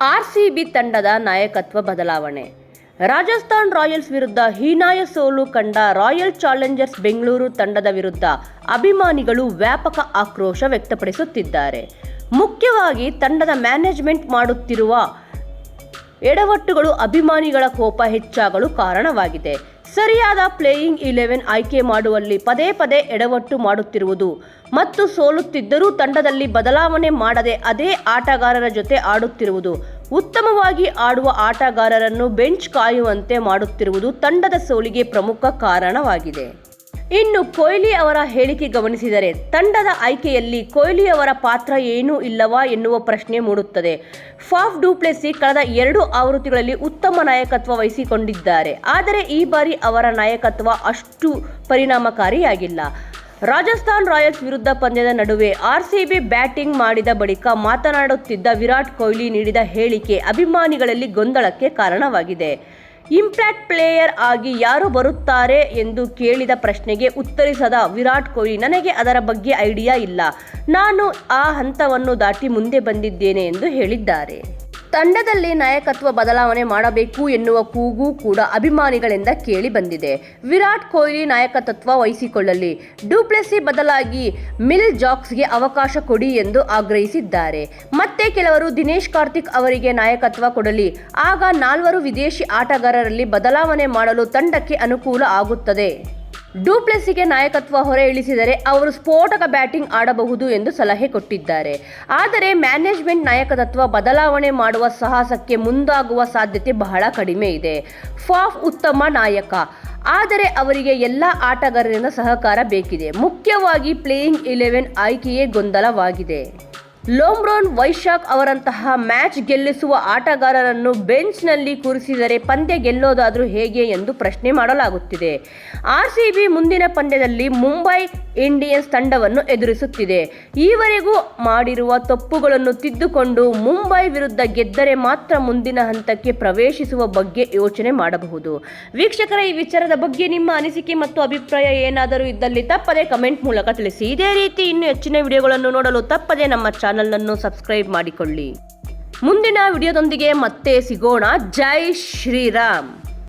RCB ತಂಡದ ನಾಯಕತ್ವ ಬದಲಾವಣೆ. ರಾಜಸ್ಥಾನ್ ರಾಯಲ್ಸ್ ವಿರುದ್ಧ ಹೀನಾಯ ಸೋಲು ಕಂಡ ರಾಯಲ್ ಚಾಲೆಂಜರ್ಸ್ ಬೆಂಗಳೂರು ತಂಡದ ವಿರುದ್ಧ ಅಭಿಮಾನಿಗಳು ವ್ಯಾಪಕ ಆಕ್ರೋಶ ವ್ಯಕ್ತಪಡಿಸುತ್ತಿದ್ದಾರೆ. ಮುಖ್ಯವಾಗಿ ತಂಡದ ಮ್ಯಾನೇಜ್ಮೆಂಟ್ ಮಾಡುತ್ತಿರುವ ಎಡವಟ್ಟುಗಳು ಅಭಿಮಾನಿಗಳ ಕೋಪ ಹೆಚ್ಚಾಗಲು ಕಾರಣವಾಗಿದೆ. ಸರಿಯಾದ ಪ್ಲೇಯಿಂಗ್ ಇಲೆವೆನ್ ಆಯ್ಕೆ ಮಾಡುವಲ್ಲಿ ಪದೇ ಪದೇ ಎಡವಟ್ಟು ಮಾಡುತ್ತಿರುವುದು. ಮತ್ತು ಸೋಲುತ್ತಿದ್ದರೂ ತಂಡದಲ್ಲಿ ಬದಲಾವಣೆ ಮಾಡದೆ ಅದೇ ಆಟಗಾರರ ಜೊತೆ ಆಡುತ್ತಿರುವುದು. ಉತ್ತಮವಾಗಿ ಆಡುವ ಆಟಗಾರರನ್ನು ಬೆಂಚ್ ಕಾಯುವಂತೆ ಮಾಡುತ್ತಿರುವುದು ತಂಡದ ಸೋಲಿಗೆ ಪ್ರಮುಖ ಕಾರಣವಾಗಿದೆ. ಇನ್ನು ಕೊಹ್ಲಿ ಅವರ ಹೇಳಿಕೆ ಗಮನಿಸಿದರೆ ತಂಡದ ಆಯ್ಕೆಯಲ್ಲಿ ಕೊಹ್ಲಿ ಅವರ ಪಾತ್ರ ಏನೂ ಇಲ್ಲವಾ ಎನ್ನುವ ಪ್ರಶ್ನೆ ಮೂಡುತ್ತದೆ. ಫಾಫ್ ಡೂಪ್ಲೆಸಿ ಕಳೆದ ಎರಡು ಆವೃತ್ತಿಗಳಲ್ಲಿ ಉತ್ತಮ ನಾಯಕತ್ವ ವಹಿಸಿಕೊಂಡಿದ್ದಾರೆ. ಆದರೆ ಈ ಬಾರಿ ಅವರ ನಾಯಕತ್ವ ಅಷ್ಟು ಪರಿಣಾಮಕಾರಿಯಾಗಿಲ್ಲ. ರಾಜಸ್ಥಾನ್ ರಾಯಲ್ಸ್ ವಿರುದ್ಧ ಪಂದ್ಯದ ನಡುವೆ ಆರ್ಸಿಬಿ ಬ್ಯಾಟಿಂಗ್ ಮಾಡಿದ ಬಳಿಕ ಮಾತನಾಡುತ್ತಿದ್ದ ವಿರಾಟ್ ಕೊಹ್ಲಿ ನೀಡಿದ ಹೇಳಿಕೆ ಅಭಿಮಾನಿಗಳಲ್ಲಿ ಗೊಂದಲಕ್ಕೆ ಕಾರಣವಾಗಿದೆ. ಇಂಪ್ಯಾಕ್ಟ್ ಪ್ಲೇಯರ್ ಆಗಿ ಯಾರು ಬರುತ್ತಾರೆ ಎಂದು ಕೇಳಿದ ಪ್ರಶ್ನೆಗೆ ಉತ್ತರಿಸದ ವಿರಾಟ್ ಕೊಹ್ಲಿ, ನನಗೆ ಅದರ ಬಗ್ಗೆ ಐಡಿಯಾ ಇಲ್ಲ. ನಾನು ಆ ಹಂತವನ್ನು ದಾಟಿ ಮುಂದೆ ಬಂದಿದ್ದೇನೆ ಎಂದು ಹೇಳಿದ್ದಾರೆ. ತಂಡದಲ್ಲಿ ನಾಯಕತ್ವ ಬದಲಾವಣೆ ಮಾಡಬೇಕು ಎನ್ನುವ ಕೂಗು ಕೂಡ ಅಭಿಮಾನಿಗಳಿಂದ ಕೇಳಿ ಬಂದಿದೆ. ವಿರಾಟ್ ಕೊಹ್ಲಿ ನಾಯಕತ್ವ ವಹಿಸಿಕೊಳ್ಳಲಿ. ಡೂಪ್ಲೆಸಿ ಬದಲಾಗಿ ಮಿಲ್ ಜಾಕ್ಸ್ಗೆ ಅವಕಾಶ ಕೊಡಿ ಎಂದು ಆಗ್ರಹಿಸಿದ್ದಾರೆ. ಮತ್ತೆ ಕೆಲವರು ದಿನೇಶ್ ಕಾರ್ತಿಕ್ ಅವರಿಗೆ ನಾಯಕತ್ವ ಕೊಡಲಿ. ಆಗ ನಾಲ್ವರು ವಿದೇಶಿ ಆಟಗಾರರಲ್ಲಿ ಬದಲಾವಣೆ ಮಾಡಲು ತಂಡಕ್ಕೆ ಅನುಕೂಲ ಆಗುತ್ತದೆ. ಡೂಪ್ಲೆಸಿಗೆ ನಾಯಕತ್ವ ಹೊರೆ ಇಳಿಸಿದರೆ ಅವರು ಸ್ಫೋಟಕ ಬ್ಯಾಟಿಂಗ್ ಆಡಬಹುದು ಎಂದು ಸಲಹೆ ಕೊಟ್ಟಿದ್ದಾರೆ. ಆದರೆ ಮ್ಯಾನೇಜ್ಮೆಂಟ್ ನಾಯಕತ್ವ ಬದಲಾವಣೆ ಮಾಡುವ ಸಾಹಸಕ್ಕೆ ಮುಂದಾಗುವ ಸಾಧ್ಯತೆ ಬಹಳ ಕಡಿಮೆ ಇದೆ. ಫಾಫ್ ಉತ್ತಮ ನಾಯಕ. ಆದರೆ ಅವರಿಗೆ ಎಲ್ಲ ಆಟಗಾರರಿಂದ ಸಹಕಾರ ಬೇಕಿದೆ. ಮುಖ್ಯವಾಗಿ ಪ್ಲೇಯಿಂಗ್ ಇಲೆವೆನ್ ಆಯ್ಕೆಯೇ ಗೊಂದಲವಾಗಿದೆ. ಲೋಮ್ರೋನ್ ವೈಶಾಖ್ ಅವರಂತಹ ಮ್ಯಾಚ್ ಗೆಲ್ಲಿಸುವ ಆಟಗಾರರನ್ನು ಬೆಂಚ್ನಲ್ಲಿ ಕೂರಿಸಿದರೆ ಪಂದ್ಯ ಗೆಲ್ಲೋದಾದರೂ ಹೇಗೆ ಎಂದು ಪ್ರಶ್ನೆ ಮಾಡಲಾಗುತ್ತಿದೆ. ಆರ್ಸಿಬಿ ಮುಂದಿನ ಪಂದ್ಯದಲ್ಲಿ ಮುಂಬೈ ಇಂಡಿಯನ್ಸ್ ತಂಡವನ್ನು ಎದುರಿಸುತ್ತಿದೆ. ಈವರೆಗೂ ಮಾಡಿರುವ ತಪ್ಪುಗಳನ್ನು ತಿದ್ದುಕೊಂಡು ಮುಂಬೈ ವಿರುದ್ಧ ಗೆದ್ದರೆ ಮಾತ್ರ ಮುಂದಿನ ಹಂತಕ್ಕೆ ಪ್ರವೇಶಿಸುವ ಬಗ್ಗೆ ಯೋಚನೆ ಮಾಡಬಹುದು. ವೀಕ್ಷಕರ ಈ ವಿಚಾರದ ಬಗ್ಗೆ ನಿಮ್ಮ ಅನಿಸಿಕೆ ಮತ್ತು ಅಭಿಪ್ರಾಯ ಏನಾದರೂ ಇದ್ದಲ್ಲಿ ತಪ್ಪದೆ ಕಮೆಂಟ್ ಮೂಲಕ ತಿಳಿಸಿ. ಇದೇ ರೀತಿ ಇನ್ನೂ ಹೆಚ್ಚಿನ ವಿಡಿಯೋಗಳನ್ನು ನೋಡಲು ತಪ್ಪದೆ ನಮ್ಮ ಚಾನಲನ್ನು ಸಬ್ಸ್ಕ್ರೈಬ್ ಮಾಡಿಕೊಳ್ಳಿ. ಮುಂದಿನ ವಿಡಿಯೋದೊಂದಿಗೆ ಮತ್ತೆ ಸಿಗೋಣ. ಜೈ ಶ್ರೀರಾಮ್.